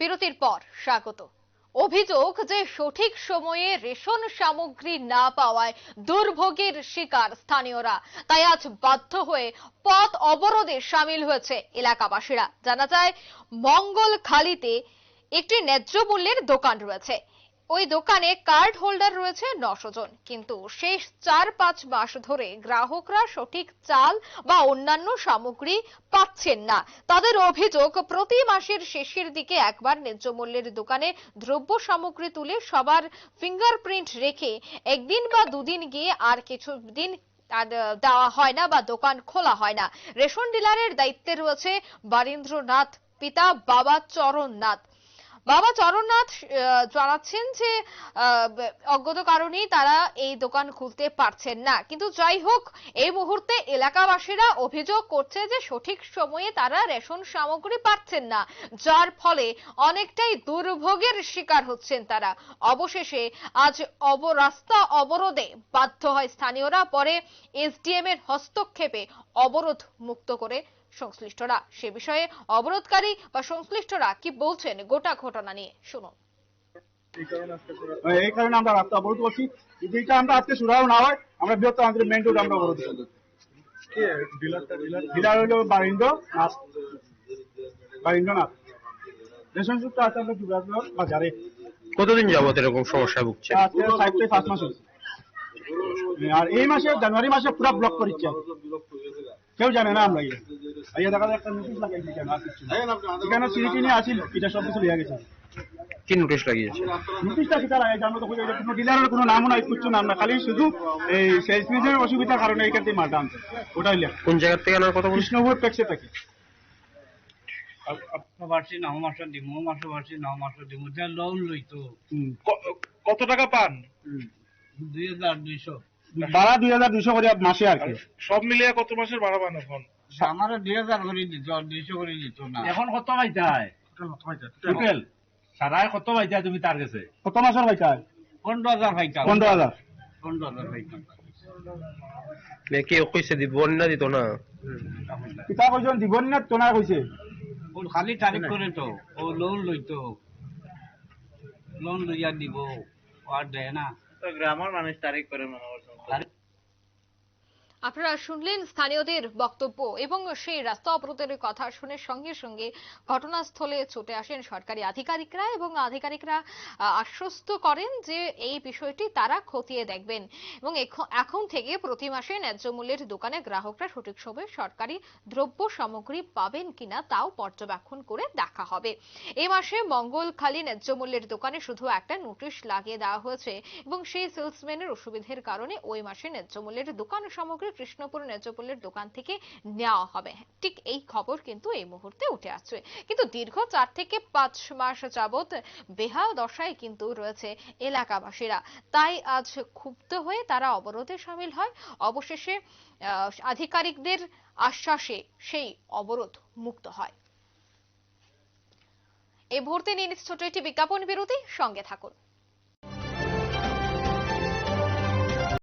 বিরতির পর স্বাগত। অভিযোগ যে সঠিক সময়ে রেশন সামগ্রী না পাওয়ায় দুর্ভোগের শিকার স্থানীয়রা। তাই আজ বাধ্য হয়ে পথ অবরোধে সামিল হয়েছে এলাকাবাসীরা। জানা যায়, মঙ্গলখালিতে একটি ন্যায্য মূল্যের দোকান রয়েছে। ওই দোকানে কার্ড হোল্ডার রয়েছে নশো জন। কিন্তু শেষ চার পাঁচ মাস ধরে গ্রাহকরা সঠিক চাল বা অন্যান্য সামগ্রী পাচ্ছেন না। তাদের অভিযোগ, প্রতি মাসের শেষের দিকে একবার ন্যায্য মূল্যের দোকানে দ্রব্য সামগ্রী তুলে সবার ফিঙ্গারপ্রিন্ট রেখে একদিন বা দুদিন গিয়ে আর কিছু দিন দেওয়া হয় না বা দোকান খোলা হয় না। রেশন ডিলারের দায়িত্বে রয়েছে বারীন্দ্রনাথ, পিতা বাবা চরণনাথ। বাবা চরণনাথ জানাচ্ছেন যে অজ্ঞত কারণেই তারা এই দোকান খুলতে পারছেন না। কিন্তু যাই হোক, এই মুহূর্তে এলাকাবাসীরা অভিযোগ করছে যে সঠিক সময়ে তারা রেশন সামগ্রী পাচ্ছেন না, যার ফলে অনেকটাই দুর্ভোগের শিকার হচ্ছেন তারা। অবশেষে আজ অব, রাস্তা অবরোধে বাধ্য হয় স্থানীয়রা, পরে এসডিএম এর হস্তক্ষেপে অবরোধ মুক্ত করে সংশ্লিষ্টরা সে বিষয়ে অবরোধকারী বা সংশ্লিষ্টরা কি বলছেন গোটা ঘটনা নিয়ে? শুনুন। এই কারণে আমরা রাস্তা অবরোধ করছি। যদি এটা আমরা আজকে শুরু না হয় আমরা বৃহত্তর আন্তরিক মেন রোড আমরা অবরোধ করব। ডিলার হইল বারিন্দ নাথ। বারিন্দ নাথ। রেশন যুক্ত আছে আমরা যুবরাজনগর বাজারে। কতদিন যাবত এরকম সমস্যা ভুগছে আজকে সাইড থেকে পাঁচ মাস হয়েছে আর এই মাসে জানুয়ারি মাসে পুরো ব্লক করিচ্ছে কেউ জানে না আমরা ইয়ে। দেখা যায় একটা নোটিশ লাগাইছি কেন। এখানে চিনি চিনি আসিল এটা সব কিছু লিয়া গেছে। কি নোটিশ লাগিয়েছে? নোটিশটা কিটা লাগাইছে আমরা তো খুঁজে পাইছি না। কোনো ডিলারের কোনো নামও নাই কিচ্ছু নাম না খালি শুধু এই সেলসম্যানের অসুবিধার কারণে এখান থেকে মালটা আনছে। ওটাই কোন জায়গা থেকে আনার কথা কৃষ্ণপুর ট্যাক্সে থাকে। বাড়ছি নව মাসৰ ডিমু মাসৰ বাড়ছি নව মাসৰ ডিমু এতিয়া লোন লইতো। হুম। কত টাকা পান? ভাড়া দুই হাজার দুশো করে মাসে আর কি। সব মিলিয়ে কত মাসের ভাড়া পান এখন? আমার দুই হাজার করে দিত আর দুইশো করে দিত না। এখন কত পাইতাই টোটেল সারাই কত পাইতাই তুমি তার কাছে? কত মাসের পয়সা পনেরো হাজার পাইতাম। পনেরো হাজার। পনেরো হাজার পাইতাম। কে কইছে দিব না দিত না? দিবন কইছে ও খালি তারিখ করে তো ও লোন লইতো। লোন লইয়া দিব আর দেয় না। গ্রামের মানুষ তারিখ করে মানে আপনারা শুনলেন স্থানীয়দের বক্তব্য এবং সেই রাস্তা অবরোধের কথা শুনে সঙ্গে সঙ্গে ঘটনাস্থলে ছুটে আসেন সরকারি আধিকারিকরা এবং আধিকারিকরা আশ্বস্ত করেন যে এই বিষয়টি তারা খতিয়ে দেখবেন। এবং এখন থেকে প্রতি মাসে ন্যায্য মূল্যের দোকানে গ্রাহকরা সঠিক সময়ে সরকারি দ্রব্য সামগ্রী পাবেন কিনা তাও পর্যবেক্ষণ করে দেখা হবে। এ মাসে মঙ্গলখালী ন্যায্য মূল্যের দোকানে শুধু একটা নোটিশ লাগিয়ে দেওয়া হয়েছে এবং সেই সেলসম্যানের অসুবিধের কারণে ওই মাসে ন্যায্য মূল্যের দোকান সামগ্রী কৃষ্ণপুর ন্যায্য মূল্যের দোকান থেকে নেওয়া হবে। ঠিক এই খবর কিন্তু এই মুহূর্তে উঠে আসছে। কিন্তু দীর্ঘ চার থেকে পাঁচ মাস যাবত বেহাল দশায় কিন্তু রয়েছে এলাকাবাসীরা। তাই আজ ক্ষুব্ধ হয়ে তারা অবরোধে সামিল হয়। অবশেষে আধিকারিকদের আশ্বাসে সেই অবরোধ মুক্ত হয়। এই মুহূর্তে নিয়ে ছোট একটি বিজ্ঞাপন বিরতি। সঙ্গে থাকুন।